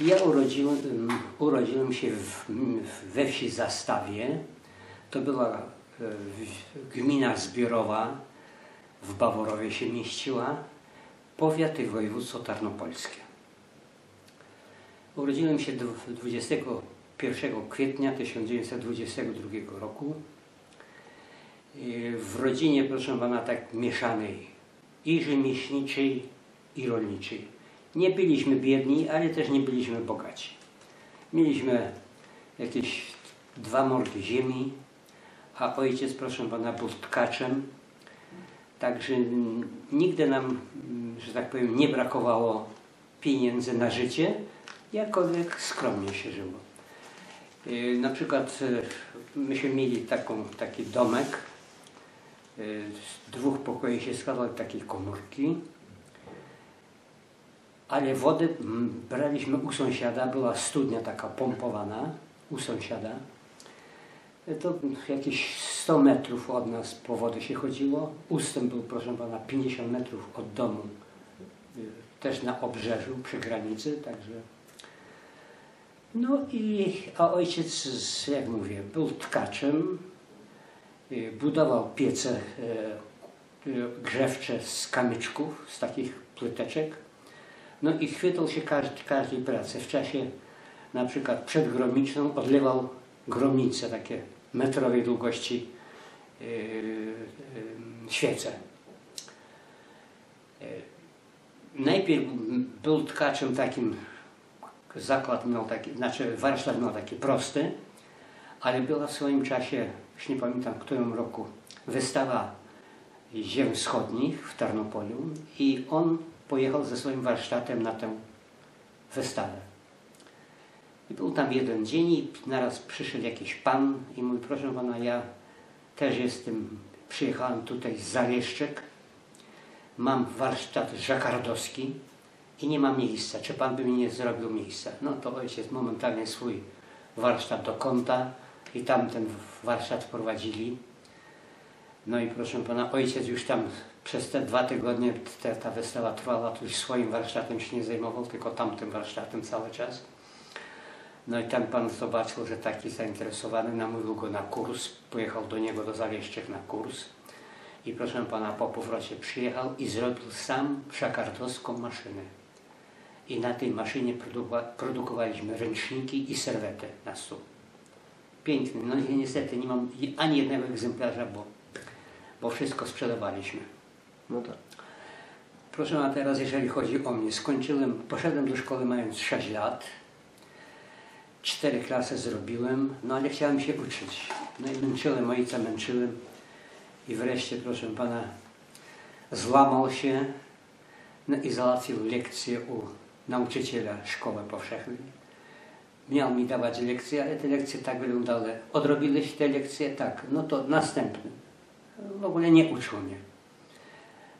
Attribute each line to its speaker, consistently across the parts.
Speaker 1: Ja urodziłem, urodziłem się w, we wsi Zastawie. To była e, gmina zbiorowa, w Baworowie się mieściła, powiat i województwo tarnopolskie. Urodziłem się dw- 21 kwietnia 1922 roku. I W rodzinie, proszę pana, tak mieszanej i rzemieślniczej, i rolniczej. Nie byliśmy biedni, ale też nie byliśmy bogaci. Mieliśmy jakieś dwa mordy ziemi, a ojciec, proszę pana, był tkaczem. Także nigdy nam, że tak powiem, nie brakowało pieniędzy na życie, jakkolwiek skromnie się żyło. Yy, Na przykład yy, myśmy mieli taką, taki domek, yy, z dwóch pokoi się składały takie komórki, ale wodę mm, braliśmy u sąsiada, była studnia taka pompowana u sąsiada. To jakieś 100 metrów od nas po wodę się chodziło. Ustęp był, proszę pana, 50 metrów od domu, y, też na obrzeżu, przy granicy, także. No i, a ojciec, jak mówię, był tkaczem, y, budował piece y, grzewcze z kamyczków, z takich płyteczek. No i chwytał się każdy, każdej pracy. W czasie na przykład przedgromiczną odlewał gromice, takie metrowej długości yy, yy, świece. Yy, najpierw był tkaczem takim, zakład miał taki, znaczy warsztat miał taki prosty, ale była w swoim czasie, już nie pamiętam w którym roku, wystawa ziem wschodnich w Tarnopoliu i on pojechał ze swoim warsztatem na tę wystawę. I był tam jeden dzień i naraz przyszedł jakiś pan i mówi, proszę pana, ja też jestem, przyjechałem tutaj z Zaleszczek, mam warsztat żakardowski i nie ma miejsca. Czy pan by mi nie zrobił miejsca? No to ojciec momentalnie swój warsztat do kąta i tam ten warsztat wprowadzili. No i proszę pana, ojciec już tam przez te dwa tygodnie te, ta wystawa trwała, to już swoim warsztatem się nie zajmował, tylko tamtym warsztatem cały czas. No i tam pan zobaczył, że taki zainteresowany, namówił go na kurs, pojechał do niego do Zaleszczek na kurs. I proszę pana, po powrocie przyjechał i zrobił sam szakardowską maszynę. I na tej maszynie produkowa- produkowaliśmy ręczniki i serwetę na stół. Piękny. No i niestety nie mam ani jednego egzemplarza, bo, bo wszystko sprzedawaliśmy.
Speaker 2: No tak.
Speaker 1: Proszę, a teraz jeżeli chodzi o mnie, skończyłem, poszedłem do szkoły mając 6 lat. Cztery klasy zrobiłem, no ale chciałem się uczyć. No i męczyłem, ojca męczyłem. I wreszcie, proszę pana, złamał się no i załatwił lekcję u nauczyciela szkoły powszechnej. Miał mi dawać lekcje, ale te lekcje tak wyglądały. Odrobiłeś te lekcje? Tak. No to następny. W ogóle nie uczył mnie.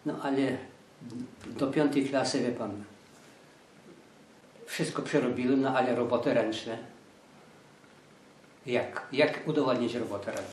Speaker 1: No ale do piątej klasy, wie pan, wszystko przerobiłem, no ale roboty ręczne. Jak? Jak udowodnić robotę ręczną?